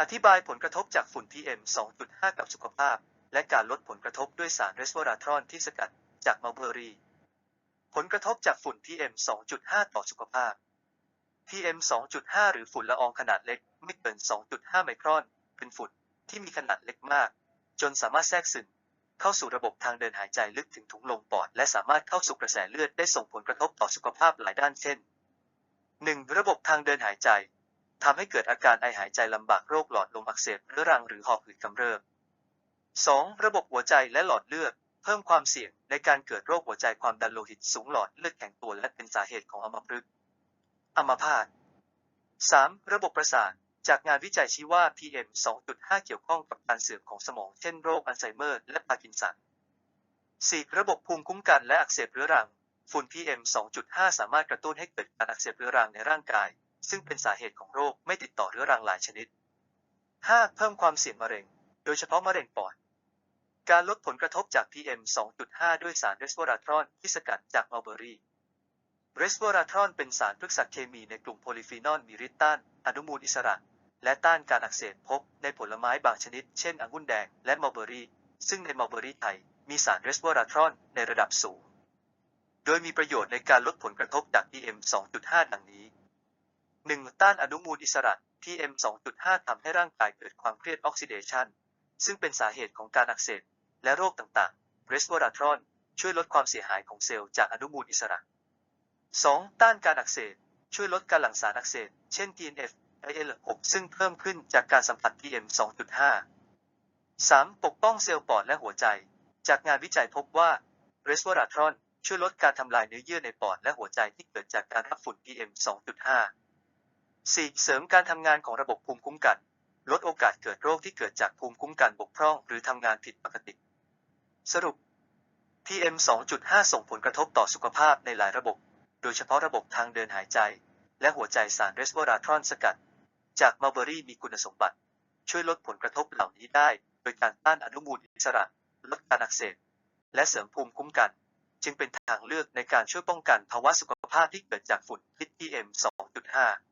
อธิบายผลกระทบจากฝุ่น PM 2.5 กับสุขภาพ และการลดผลกระทบด้วยสารเรสวอราทรอนที่สกัดจากมัลเบอรี่ ผลกระทบจากฝุ่น PM 2.5 ต่อสุขภาพ PM 2.5 หรือฝุ่นละอองขนาดเล็กไม่เกิน 2.5 ไมครอน เป็นฝุ่นที่มีขนาดเล็กมาก จนสามารถแทรกซึมเข้าสู่ระบบทางเดินหายใจลึกถึงถุงลมปอด และสามารถเข้าสู่กระแสเลือดได้ส่งผลกระทบต่อสุขภาพหลายด้านเช่น 1. ระบบทางเดินหายใจ ทำให้เกิดอาการไอหายใจลำบากโรคหลอดลมอักเสบเรื้อรังหรือหอบหืดกำเริบ 2. ระบบหัวใจและหลอดเลือด เพิ่มความเสี่ยงในการเกิดโรคหัวใจความดันโลหิตสูงหลอดเลือดแข็งตัวและเป็นสาเหตุของอัมพฤกษ์อัมพาต 3. ระบบประสาท จากงานวิจัยชี้ว่า PM 2.5 เกี่ยวข้องกับการเสื่อมของสมอง เช่นโรคอัลไซเมอร์และพาร์กินสัน 4. ระบบภูมิคุ้มกันและอักเสบเรื้อรัง ฝุ่น PM 2.5 สามารถกระตุ้นให้เกิดการอักเสบเรื้อรังในร่างกาย ซึ่งเป็นสาเหตุของโรคไม่ติดต่อเรื้อรังหลายชนิด 5. เพิ่มความเสี่ยงมะเร็ง โดยเฉพาะมะเร็งปอด การลดผลกระทบจาก PM 2.5 ด้วยสารเรสเวอราทรอนที่สกัดจากมัลเบอรี่ เรสเวอราทรอนเป็นสารพฤกษเคมีในกลุ่มโพลิฟีนอลมีฤทธิ์ต้านอนุมูลอิสระ และต้านการอักเสบพบในผลไม้บางชนิด เช่นองุ่นแดงและมัลเบอรี่ ซึ่งในมัลเบอรี่ไทยมีสารเรสเวอราทรอนในระดับสูง โดยมีประโยชน์ในการลดผลกระทบจาก PM 2.5 ดังนี้ 1. ต้านอนุมูลอิสระ PM 2.5 ทำให้ร่างกายเกิดความเครียดออกซิเดชันซึ่งเป็นสาเหตุของการอักเสบและโรคต่างๆเรสวอราทรอนช่วยลดความเสียหายของเซลล์จากอนุมูลอิสระ 2. ต้านการอักเสบช่วยลดการหลั่งสารอักเสบเช่น TNF IL-6 ซึ่งเพิ่มขึ้นจากการสัมผัส PM 2.5 3. ปกป้องเซลล์ปอดและหัวใจ จากงานวิจัยพบว่าเรสวอราทรอนช่วยลดการทำลายเนื้อเยื่อในปอดและหัวใจที่เกิดจากการรับฝุ่น PM 2.5 4. เสริมการทำงานของระบบภูมิคุ้มกัน ลดโอกาสเกิดโรคที่เกิดจากภูมิคุ้มกันบกพร่อง หรือทำงานผิดปกติ สรุป PM 2.5 ส่งผลกระทบต่อสุขภาพในหลายระบบ โดยเฉพาะระบบทางเดินหายใจ และหัวใจสารเรสวอราทรอนสกัด จากมัลเบอรี่มีคุณสมบัติ ช่วยลดผลกระทบเหล่านี้ได้ โดยการต้านอนุมูลอิสระ ลดการอักเสบ และเสริมภูมิคุ้มกัน จึงเป็นทางเลือกในการช่วยป้องกันภาวะสุขภาพที่เกิดจากฝุ่นพิษ PM 2.5